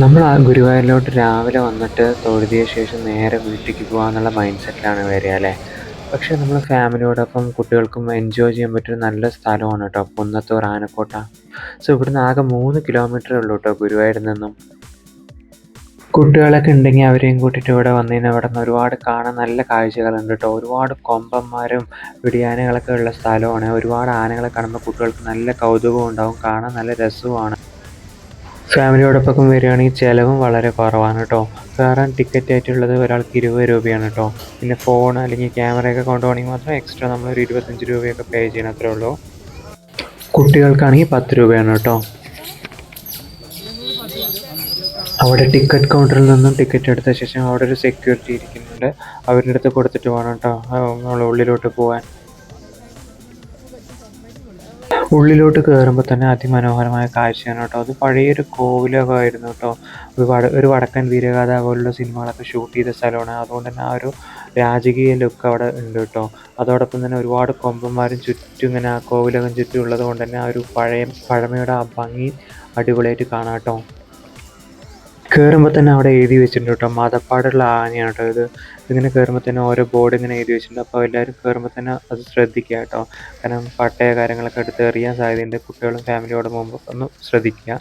നമ്മൾ ആ ഗുരുവായൂരിലോട്ട് രാവിലെ വന്നിട്ട് തൊഴുതിയ ശേഷം നേരെ വീട്ടിലേക്ക് പോകാമെന്നുള്ള മൈൻഡ് സെറ്റിലാണ് വരിക അല്ലേ? പക്ഷേ നമ്മൾ ഫാമിലിയോടൊപ്പം കുട്ടികൾക്കും എൻജോയ് ചെയ്യാൻ പറ്റിയ നല്ല സ്ഥലമാണ് കേട്ടോ കുന്നത്തൂർ ആനക്കോട്ട. സോ ഇവിടുന്ന് ആകെ മൂന്ന് കിലോമീറ്റർ ഉള്ളൂ കേട്ടോ ഗുരുവായൂരിൽ നിന്നും. കുട്ടികളൊക്കെ ഉണ്ടെങ്കിൽ അവരെയും കൂട്ടിയിട്ട് ഇവിടെ വന്നു കഴിഞ്ഞാൽ ഇവിടെ നിന്ന് ഒരുപാട് കാണാൻ നല്ല കാഴ്ചകളുണ്ട് കേട്ടോ ഒരുപാട് കൊമ്പന്മാരും പിടിയാനകളൊക്കെ ഉള്ള സ്ഥലമാണ്. ഒരുപാട് ആനകളെ കാണുമ്പോൾ കുട്ടികൾക്ക് നല്ല കൗതുകവും ഉണ്ടാവും കാണാൻ നല്ല രസവുമാണ്. ഫാമിലിയോടൊപ്പം വരികയാണെങ്കിൽ ചിലവും വളരെ കുറവാണ് കേട്ടോ. കാരണം ടിക്കറ്റ് ആയിട്ടുള്ളത് ഒരാൾക്ക് ഇരുപത് രൂപയാണ് കേട്ടോ. പിന്നെ ഫോൺ അല്ലെങ്കിൽ ക്യാമറയൊക്കെ കൊണ്ടുപോകണമെങ്കിൽ മാത്രം എക്സ്ട്രാ നമ്മൾ ഒരു ഇരുപത്തഞ്ച് രൂപയൊക്കെ പേ ചെയ്യണം അത്രേ ഉള്ളൂ. കുട്ടികൾക്കാണെങ്കിൽ പത്ത് രൂപയാണ് കേട്ടോ. അവിടെ ടിക്കറ്റ് കൗണ്ടറിൽ നിന്നും ടിക്കറ്റ് എടുത്ത ശേഷം അവിടെ ഒരു സെക്യൂരിറ്റി ഇരിക്കുന്നുണ്ട്. അവരുടെ അടുത്ത് കൊടുത്തിട്ട് വേണം കേട്ടോ. നമ്മൾ ഉള്ളിലോട്ട് പോകാൻ ഉള്ളിലോട്ട് കയറുമ്പോൾ തന്നെ അതിമനോഹരമായ കാഴ്ചയാണ് കേട്ടോ. അത് പഴയൊരു കോവിലൊക്കെ ആയിരുന്നു കേട്ടോ. ഒരു വട ഒരു വടക്കൻ വീരഗാഥ പോലുള്ള സിനിമകളൊക്കെ ഷൂട്ട് ചെയ്ത സ്ഥലമാണ്. അതുകൊണ്ട് തന്നെ ആ ഒരു രാജകീയ ലുക്ക് അവിടെ ഉണ്ട് കേട്ടോ. അതോടൊപ്പം തന്നെ ഒരുപാട് കൊമ്പന്മാരും ചുറ്റും ഇങ്ങനെ ആ കോവിലകം ചുറ്റും ഉള്ളത് കൊണ്ട് തന്നെ ആ ഒരു പഴയ പഴമയുടെ ആ ഭംഗി അടിപൊളിയായിട്ട് കാണാം കേട്ടോ. കയറുമ്പോൾ തന്നെ അവിടെ എഴുതി വെച്ചിട്ടുണ്ട് കേട്ടോ. മതപ്പാടുള്ള ആനയാണ് കേട്ടോ ഇത്. ഇങ്ങനെ കയറുമ്പോൾ തന്നെ ഓരോ ബോർഡ് ഇങ്ങനെ എഴുതി വെച്ചിട്ടുണ്ട്. അപ്പോൾ എല്ലാവരും കയറുമ്പോൾ തന്നെ അത് ശ്രദ്ധിക്കുക കേട്ടോ. കാരണം പട്ടയ കാര്യങ്ങളൊക്കെ എടുത്ത് എറിയാൻ സാധ്യതയുണ്ട്. കുട്ടികളും ഫാമിലിയോട് പോകുമ്പോൾ ഒന്ന് ശ്രദ്ധിക്കുക.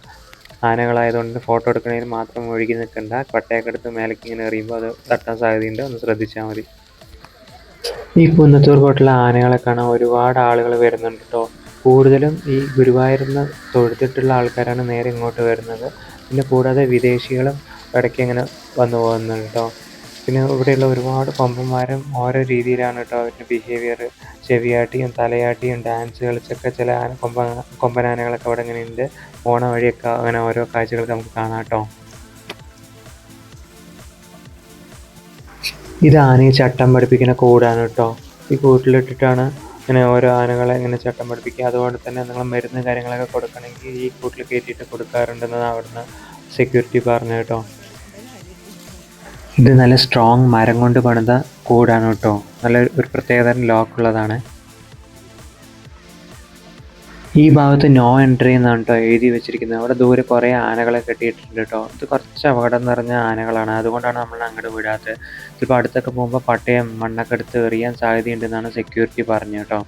ആനകളായതുകൊണ്ട് ഫോട്ടോ എടുക്കുന്നതിന് മാത്രം ഒഴുകി നിൽക്കണ്ട. പട്ടയൊക്കെ എടുത്ത് മേലേക്ക് ഇങ്ങനെ എറിയുമ്പോൾ അത് തട്ടാൻ സാധ്യതയുണ്ട്. ഒന്ന് ശ്രദ്ധിച്ചാൽ മതി. ഈ കുന്നത്തൂർ കോട്ടിലെ ആനകളെ കാണാൻ ഒരുപാട് ആളുകൾ വരുന്നുണ്ട് കേട്ടോ. കൂടുതലും ഈ ഗുരുവായൂരിന്ന് തൊഴുത്തിട്ടുള്ള ആൾക്കാരാണ് നേരെ ഇങ്ങോട്ട് വരുന്നത്. പിന്നെ കൂടാതെ വിദേശികളും ഇടയ്ക്ക് ഇങ്ങനെ വന്നു പോകുന്നുണ്ട് കേട്ടോ പിന്നെ ഇവിടെയുള്ള ഒരുപാട് പമ്പന്മാരും ഓരോ രീതിയിലാണ് കേട്ടോ അവരുടെ ബിഹേവിയർ ചെവിയാട്ടിയും തലയാട്ടിയും ഡാൻസ് കളിച്ചൊക്കെ ചില കൊമ്പ കൊമ്പനാനകളൊക്കെ അവിടെ ഇങ്ങനെ ഉണ്ട്. ഓണ വഴിയൊക്കെ അങ്ങനെ ഓരോ കാഴ്ചകൾ നമുക്ക് കാണാം കേട്ടോ ഇത് ആനയെ ചട്ടം പഠിപ്പിക്കുന്ന കൂടാണ് കേട്ടോ ഈ കൂട്ടിലിട്ടിട്ടാണ് ഇങ്ങനെ ഓരോ ആനകളെ ഇങ്ങനെ ചട്ടം പഠിപ്പിക്കുക അതുകൊണ്ട് തന്നെ നിങ്ങൾ മരുന്ന് കാര്യങ്ങളൊക്കെ കൊടുക്കണമെങ്കിൽ ഈ കൂട്ടിൽ കയറ്റിയിട്ട് കൊടുക്കാറുണ്ടെന്നാണ് അവിടുന്ന് സെക്യൂരിറ്റി പറഞ്ഞു കേട്ടോ. ഇത് നല്ല സ്ട്രോങ് മരം കൊണ്ട് പണിത കൂടാണ് കേട്ടോ. നല്ല ഒരു പ്രത്യേകതരം ലോക്ക് ഉള്ളതാണ്. ഈ ഭാഗത്ത് നോ എൻട്രി എന്നാണ് കേട്ടോ എഴുതി വെച്ചിരിക്കുന്നത്. അവിടെ ദൂരെ കുറേ ആനകളെ കെട്ടിയിട്ടുണ്ട് കേട്ടോ ഇത് കുറച്ച് അപകടം നിറഞ്ഞ ആനകളാണ്. അതുകൊണ്ടാണ് നമ്മൾ അങ്ങോട്ട് വിടാത്തത് ചിലപ്പോൾ അടുത്തൊക്കെ പോകുമ്പോൾ പട്ടയം മണ്ണൊക്കെ എടുത്ത് എറിയാൻ സാധ്യതയുണ്ടെന്നാണ് സെക്യൂരിറ്റി പറഞ്ഞു കേട്ടോ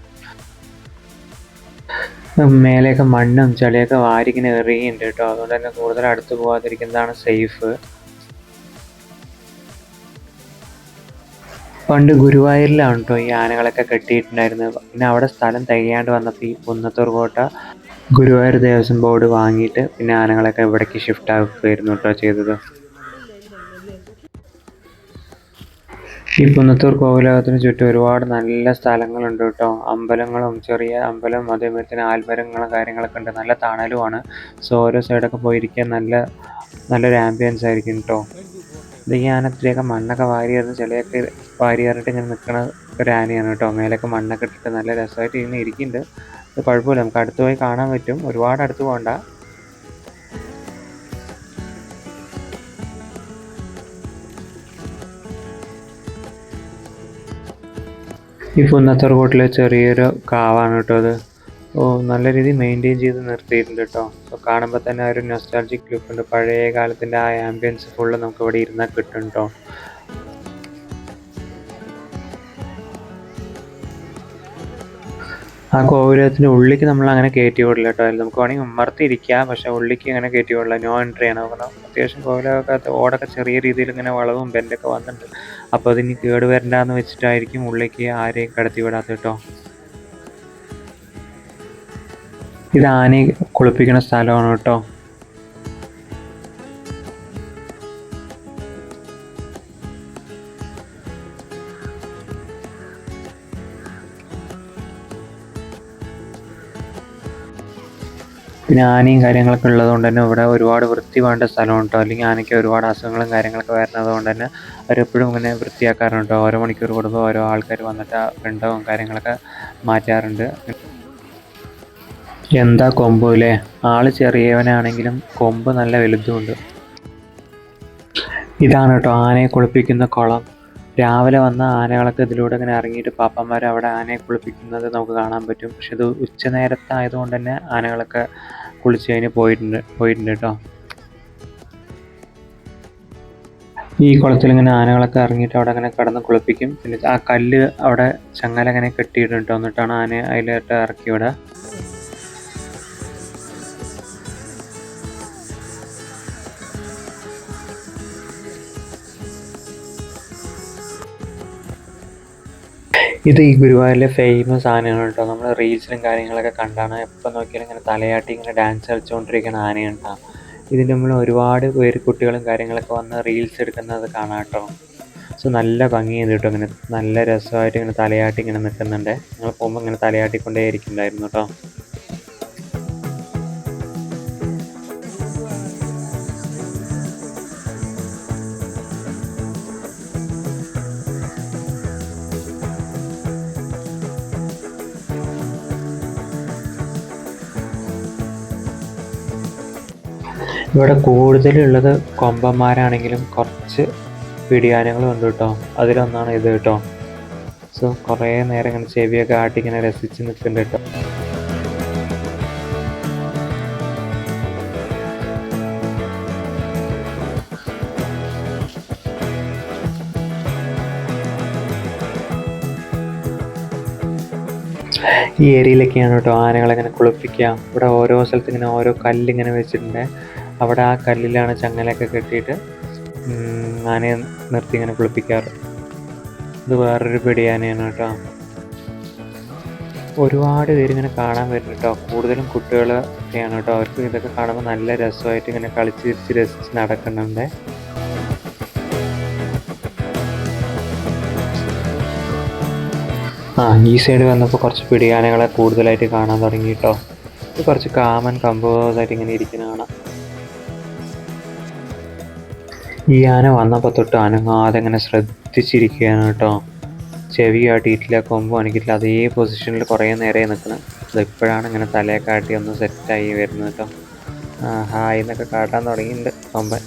മേലെയൊക്കെ മണ്ണും ചെളിയൊക്കെ വാരി ഇങ്ങനെ എറിയുന്നുണ്ട് കേട്ടോ അതുകൊണ്ട് തന്നെ കൂടുതൽ അടുത്ത് പോകാതിരിക്കുന്നതാണ് സേഫ് പണ്ട് ഗുരുവായൂരിലാണ് കേട്ടോ ഈ ആനകളൊക്കെ കെട്ടിയിട്ടുണ്ടായിരുന്നത്. പിന്നെ അവിടെ സ്ഥലം തികയാണ്ട് വന്നപ്പോൾ ഈ കുന്നത്തൂർ കോട്ട ഗുരുവായൂർ ദേവസ്വം ബോർഡ് വാങ്ങിയിട്ട് പിന്നെ ആനകളൊക്കെ ഇവിടേക്ക് ഷിഫ്റ്റ് ആക്കുകയായിരുന്നു കേട്ടോ ചെയ്തത്. ഈ കുന്നത്തൂർ കോവിലകത്തിന് ചുറ്റും ഒരുപാട് നല്ല സ്ഥലങ്ങളുണ്ട് കേട്ടോ അമ്പലങ്ങളും ചെറിയ അമ്പലം അതേപോലെ തന്നെ ആൽമരങ്ങളും കാര്യങ്ങളൊക്കെ ഉണ്ട്. നല്ല തണലുമാണ്. സോ ഓരോ സൈഡൊക്കെ പോയിരിക്കാൻ നല്ല നല്ലൊരു ആംബിയൻസ് ആയിരിക്കും കേട്ടോ ഇത് ഈ ആനത്തിലേക്ക് മണ്ണൊക്കെ വാരിയായിരുന്നു ചിലയൊക്കെ വാരിയെറിഞ്ഞിട്ട് ഇങ്ങനെ നിൽക്കുന്ന ഒരു ആനയാണ് കേട്ടോ. മേലൊക്കെ മണ്ണൊക്കെ ഇട്ടിട്ട് നല്ല രസമായിട്ട് ഇങ്ങനെ ഇരിക്കുന്നുണ്ട്. അത് കുഴപ്പമില്ല. നമുക്ക് അടുത്ത് പോയി കാണാൻ പറ്റും. ഒരുപാട് അടുത്ത് പോകണ്ട ഈ പുന്നത്തൂർ കോട്ടിലെ ചെറിയൊരു കാവാണ് കേട്ടോ അത്. ഓ നല്ല രീതിയിൽ മെയിന്റെയിൻ ചെയ്ത് നിർത്തിയിട്ടുണ്ട് കേട്ടോ. സോ കാണുമ്പോൾ തന്നെ ഒരു നൊസ്റ്റാൾജിക് ലുക്ക് ഉണ്ട്. പഴയ കാലത്തിന്റെ ആ ആംബിയൻസ് ഫുള്ള് നമുക്ക് ഇവിടെ ഇരുന്നാൽ കിട്ടും കേട്ടോ. ആ ഗോപുരത്തിന്റെ ഉള്ളിലേക്ക് നമ്മൾ അങ്ങനെ കയറ്റി വിടില്ല കേട്ടോ. നമുക്ക് വേണമെങ്കിൽ ഉമ്മർത്തിരിക്കാം പക്ഷെ ഉള്ളിലേക്ക് അങ്ങനെ കയറ്റി വിടില്ല. നോ എൻട്രി ആണ്. കാരണം അത്യാവശ്യം ഗോപുരമൊക്കെ ഓടൊക്കെ ചെറിയ രീതിയിൽ ഇങ്ങനെ വളവും ബെൻഡൊക്കെ വന്നിട്ടുണ്ട്. അപ്പോൾ അതിന് കേട് വരണ്ടെന്ന് വെച്ചിട്ടായിരിക്കും ഉള്ളിലേക്ക് ആരെയും കടത്തി വിടാത്ത കേട്ടോ. ഇത് ആനയെ കുളിപ്പിക്കുന്ന സ്ഥലമാണ് കേട്ടോ. പിന്നെ ആനയും കാര്യങ്ങളൊക്കെ ഉള്ളതുകൊണ്ട് തന്നെ ഇവിടെ ഒരുപാട് വൃത്തി വേണ്ട സ്ഥലമാണ് കേട്ടോ അല്ലെങ്കിൽ ആനയ്ക്ക് ഒരുപാട് അസുഖങ്ങളും കാര്യങ്ങളൊക്കെ വരുന്നത് കൊണ്ട് തന്നെ അവരെപ്പോഴും ഇങ്ങനെ വൃത്തിയാക്കാറുണ്ട്. ഓരോ മണിക്കൂർ കൂടുമ്പോൾ ഓരോ ആൾക്കാർ വന്നിട്ട് പിണ്ടവും കാര്യങ്ങളൊക്കെ മാറ്റാറുണ്ട്. എന്താ കൊമ്പ് അല്ലേ ആൾ ചെറിയവനാണെങ്കിലും കൊമ്പ് നല്ല വലുതുമുണ്ട്. ഇതാണ് കേട്ടോ ആനയെ കുളിപ്പിക്കുന്ന കുളം. രാവിലെ വന്ന ആനകളൊക്കെ ഇതിലൂടെ ഇങ്ങനെ ഇറങ്ങിയിട്ട് പാപ്പന്മാർ അവിടെ ആനയെ കുളിപ്പിക്കുന്നത് നമുക്ക് കാണാൻ പറ്റും. പക്ഷെ ഇത് ഉച്ച നേരത്തായതുകൊണ്ട് തന്നെ ആനകളൊക്കെ കുളിച്ച് കഴിഞ്ഞ് പോയിട്ടുണ്ട് പോയിട്ടുണ്ട് കേട്ടോ. ഈ കുളത്തിൽ ഇങ്ങനെ ആനകളൊക്കെ ഇറങ്ങിയിട്ട് അവിടെ അങ്ങനെ കിടന്ന് കുളിപ്പിക്കും. പിന്നെ ആ കല്ല് അവിടെ ചങ്ങല അങ്ങനെ കെട്ടിയിട്ടുണ്ടോ. എന്നിട്ടാണ് ആനയെ അതിലോട്ട് ഇറക്കി വിടുക. ഇത് ഈ ഗുരുവായൂരിലെ ഫേമസ് ആനയാണ് കേട്ടോ. നമ്മൾ റീൽസിലും കാര്യങ്ങളൊക്കെ കണ്ടാണ്. എപ്പോൾ നോക്കിയാലും ഇങ്ങനെ തലയാട്ടി ഇങ്ങനെ ഡാൻസ് കളിച്ചുകൊണ്ടിരിക്കുന്ന ആനയാണ് കേട്ടോ. ഇതിന്റെ മുമ്പിൽ ഒരുപാട് പേര് കുട്ടികളും കാര്യങ്ങളൊക്കെ വന്ന് റീൽസ് എടുക്കുന്നത് കാണാം കേട്ടോ. സോ നല്ല ഭംഗിയുണ്ട് കേട്ടോ ഇങ്ങനെ. നല്ല രസമായിട്ട് ഇങ്ങനെ തലയാട്ടി ഇങ്ങനെ നിൽക്കുന്നുണ്ട്. ഞങ്ങൾ പോകുമ്പോൾ ഇങ്ങനെ തലയാട്ടിക്കൊണ്ടേ ഇരിക്കുന്നുണ്ടായിരുന്നു കേട്ടോ. ഇവിടെ കൂടുതലുള്ളത് കൊമ്പന്മാരാണെങ്കിലും കുറച്ച് പിടിയാനങ്ങളും ഉണ്ട് കേട്ടോ. അതിലൊന്നാണ് ഇത് കേട്ടോ. സോ കുറേ നേരം ഇങ്ങനെ ചെവിയൊക്കെ ആട്ടിങ്ങനെ രസിച്ച് നിൽക്കുന്നുണ്ട് കേട്ടോ. ഈ ഏരിയയിലൊക്കെയാണ് കേട്ടോ ആനകളെ ഇങ്ങനെ കുളിപ്പിക്കുക. ഇവിടെ ഓരോ സ്ഥലത്ത് ഇങ്ങനെ ഓരോ കല്ലിങ്ങനെ വെച്ചിട്ടുണ്ട്. അവിടെ ആ കല്ലിലാണ് ചങ്ങലയൊക്കെ കെട്ടിയിട്ട് ആനയെ നിർത്തി ഇങ്ങനെ കുളിപ്പിക്കാറ്. ഇത് വേറൊരു പിടിയാനയാണ് കേട്ടോ. ഒരുപാട് പേര് ഇങ്ങനെ കാണാൻ വരും കേട്ടോ. കൂടുതലും കുട്ടികളൊക്കെയാണ് കേട്ടോ. അവർക്ക് ഇതൊക്കെ കാണുമ്പോൾ നല്ല രസമായിട്ട് ഇങ്ങനെ കളിച്ച് ചിരിച്ച് രസിച്ച് നടക്കുന്നുണ്ട്. ആ ഈ സൈഡ് വന്നപ്പോൾ കുറച്ച് പിടിയാനകളെ കൂടുതലായിട്ട് കാണാൻ തുടങ്ങി കേട്ടോ. ഇത് കുറച്ച് കാമൻ കമ്പോസായിട്ട് ഇങ്ങനെ ഇരിക്കുന്ന കാണാം. ഈ ആന വന്നപ്പോൾ തൊട്ട് അനങ്ങാതെ ഇങ്ങനെ ശ്രദ്ധിച്ചിരിക്കുകയാണ് കേട്ടോ. ചെവി കാട്ടിയിട്ടില്ല കൊമ്പ് കാണിക്കില്ല അതേ പൊസിഷനിൽ കുറേ നേരെ നിൽക്കണം. അത് ഇപ്പോഴാണ് ഇങ്ങനെ തലയെ കാട്ടി ഒന്ന് സെറ്റായി വരുന്നത് കേട്ടോ. ഹായ് എന്നൊക്കെ കാട്ടാൻ തുടങ്ങിയിട്ടുണ്ട് കൊമ്പൻ.